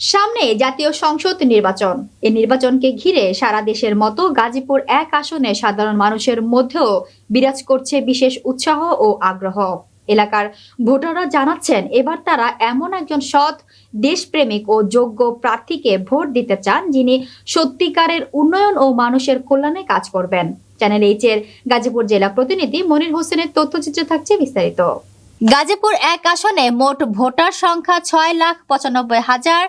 সামনে জাতীয় সংসদ নির্বাচন। এই নির্বাচনকে ঘিরে সারা দেশের মতো গাজীপুর এক আসনে সাধারণ মানুষের মধ্যেও বিরাজ করছে বিশেষ উৎসাহ ও আগ্রহ। এলাকার ভোটাররা জানাচ্ছেন, এবার তারা এমন একজন সৎ, দেশপ্রেমিক ও যোগ্য প্রার্থীকে ভোট দিতে চান যিনি সত্যিকারের উন্নয়ন ও মানুষের কল্যাণে কাজ করবেন। চ্যানেল এইচ এর গাজীপুর জেলা প্রতিনিধি মনির হোসেনের তথ্যচিত্রে থাকছে বিস্তারিত। গাজীপুর এক আসনে মোট ভোটার সংখ্যা ছয় লাখ পঁচানব্বই হাজার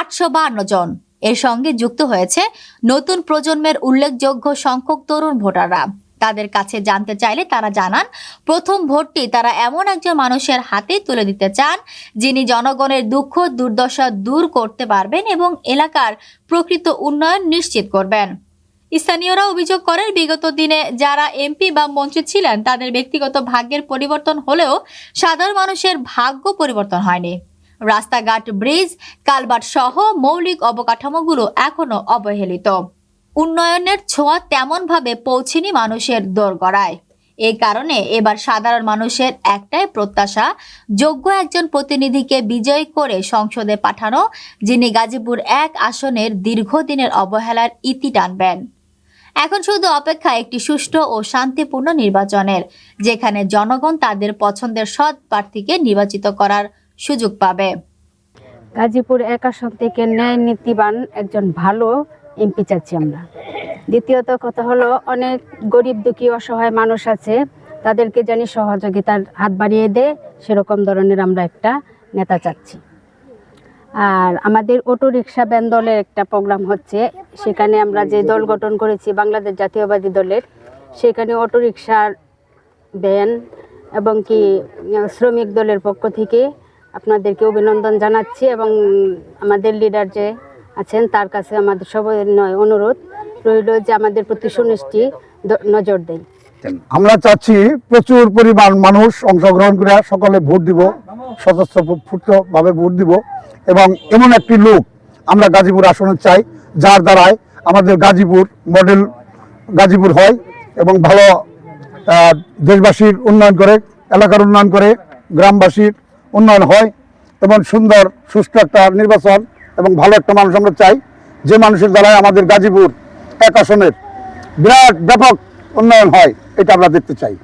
আটশো বান্ন জন। এর সঙ্গে যুক্ত হয়েছে নতুন প্রজন্মের উল্লেখযোগ্য সংখ্যক তরুণ ভোটাররা। তাদের কাছে জানতে চাইলে তারা জানান, প্রথম ভোটটি তারা এমন একজন মানুষের হাতে তুলে দিতে চান, যিনি জনগণের দুঃখ, দুর্দশা দূর করতে পারবেন এবং এলাকার প্রকৃত উন্নয়ন নিশ্চিত করবেন। স্থানীয়রা অভিযোগ করেন, বিগত দিনে যারা এমপি বা মন্ত্রী ছিলেন, তাদের ব্যক্তিগত ভাগ্যের পরিবর্তন হলেও সাধারণ মানুষের ভাগ্য পরিবর্তন হয়নি। রাস্তাঘাট, ব্রিজ কালভার্ট সহ মৌলিক অবকাঠামোগুলো এখনও অবহেলিত। উন্নয়নের ছোঁয়া তেমনভাবে পৌঁছেনি মানুষের দোরগড়ায়। এই কারণে এবার সাধারণ মানুষের একটাই প্রত্যাশা, যোগ্য একজন প্রতিনিধিকে বিজয় করে সংসদে পাঠানো, যিনি গাজীপুর এক আসনের দীর্ঘদিনের অবহেলার ইতি টানবেন। এখন শুধু অপেক্ষা একটি সুষ্ঠু ও শান্তিপূর্ণ নির্বাচনের, যেখানে জনগণ তাদের পছন্দের সৎ প্রার্থীকে নির্বাচিত করার সুযোগ পাবে। গাজীপুর এক আসন থেকে ন্যায় নীতিবান একজন ভালো এমপি চাচ্ছি আমরা। দ্বিতীয়ত কথা হলো, অনেক গরিব দুঃখী অসহায় মানুষ আছে, তাদেরকে জানি সহযোগিতার হাত বাড়িয়ে দেয় সেরকম ধরনের আমরা একটা নেতা চাচ্ছি। আর আমাদের অটো রিক্সা ব্যান দলের একটা প্রোগ্রাম হচ্ছে। সেখানে আমরা যে দল গঠন করেছি, বাংলাদেশ জাতীয়বাদী দলের, সেখানে অটো রিক্সার ব্যান এবং কি, শ্রমিক দলের পক্ষ থেকে আপনাদেরকে অভিনন্দন জানাচ্ছি এবং আমাদের লিডার যে আছেন, তার কাছে আমাদের সবাই নয় অনুরোধ রইল যে আমাদের প্রতি সুনিষ্টি নজর দেয়। আমরা চাচ্ছি প্রচুর পরিমাণ মানুষ অংশগ্রহণ করে সকলে ভোট দিব। স্বতঃস্ফূর্তভাবে ভোট দিব। এবং এমন একটি লোক আমরা গাজীপুর আসনে চাই, যার দ্বারায় আমাদের গাজীপুর মডেল গাজীপুর হয় এবং ভালো দেশবাসীর উন্নয়ন করে, এলাকার উন্নয়ন করে, গ্রামবাসীর উন্নয়ন হয় এবং সুন্দর, সুষ্ঠু একটা নির্বাচন এবং ভালো একটা মানুষ আমরা চাই। যে মানুষের দ্বারাই আমাদের গাজীপুর এক আসনের বিরাট ব্যাপক উন্নয়ন হয়, এটা আমরা দেখতে চাই।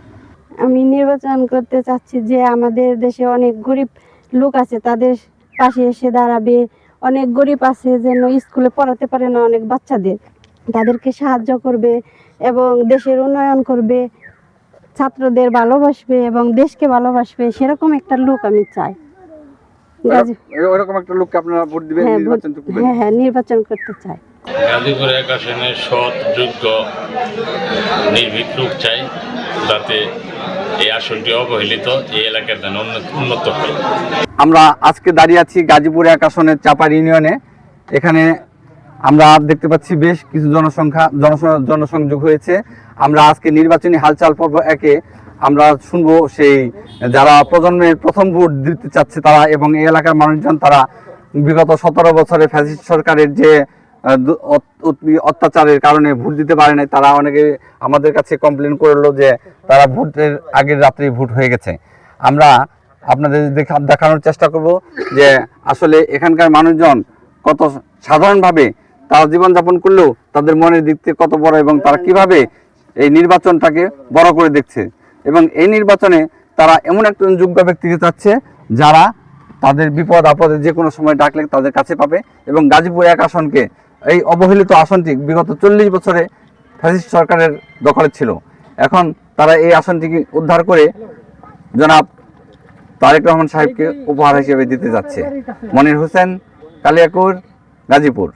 আমি নির্বাচন করতে চাচ্ছি যে আমাদের দেশে অনেক গরিব লোক আছে তাদের পাশে এসে দাঁড়াবে। অনেক গরিব আছে যেন স্কুলে পড়াতে পারে না অনেক বাচ্চাদের। তাদেরকে সাহায্য করবে এবং দেশের উন্নয়ন করবে। ছাত্রদের ভালোবাসবে এবং দেশকে ভালোবাসবে সেরকম একটা লোক আমি চাই। ওরকম একটা লোককে আপনারা ভোট দিবেন হ্যাঁ নির্বাচন হ্যাঁ হ্যাঁ নির্বাচন করতে চাই। গাজীপুর এক আসনে সৎ যোগ্য নির্ভীক লোক চাই যাতে এই আসনটি অবহেলিত এই এলাকার উন্নত- আমরা আজকে দাঁড়িয়ে আছি গাজীপুর এক আসনের চাপার ইউনিয়নে। এখানে আমরা দেখতে পাচ্ছি বেশ কিছু জনসংখ্যা, জনস- জনসংযোগ হয়েছে। আমরা আজকে নির্বাচনী হালচাল পর্ব একে আমরা শুনব সেই যারা প্রজন্মের প্রথম ভোট দিতে চাচ্ছে তারা এবং এই এলাকার মানুষজন তারা বিগত সতেরো বছরে ফ্যাসিস্ট সরকারের যে অত্যাচারের কারণে ভোট দিতে পারে নাই। তারা অনেকে আমাদের কাছে কমপ্লেন করল যে তারা ভোটের আগের রাত্রে ভোট হয়ে গেছে। আমরা আপনাদের দেখা দেখানোর চেষ্টা করব যে আসলে এখানকার মানুষজন কত সাধারণভাবে তারা জীবনযাপন করলেও তাদের মনের দিক থেকে কত বড় এবং তারা কীভাবে এই নির্বাচনটাকে বড় করে দেখছে। এবং এই নির্বাচনে তারা এমন একজন যোগ্য ব্যক্তিকে চাচ্ছে যারা তাদের বিপদ আপদে যে কোনো সময় ডাকলে তাদের কাছে পাবে এবং গাজীপুর এক আসনকে এই অবহেলিত আসনটি বিগত চল্লিশ বছরে ফ্যাসিস্ট সরকারের দখলে ছিল। এখন তারা এই আসনটিকে উদ্ধার করে জনাব তারেক রহমান সাহেবকে উপহার হিসেবে দিতে যাচ্ছে। মনির হোসেন, কালিয়াকুর, গাজীপুর।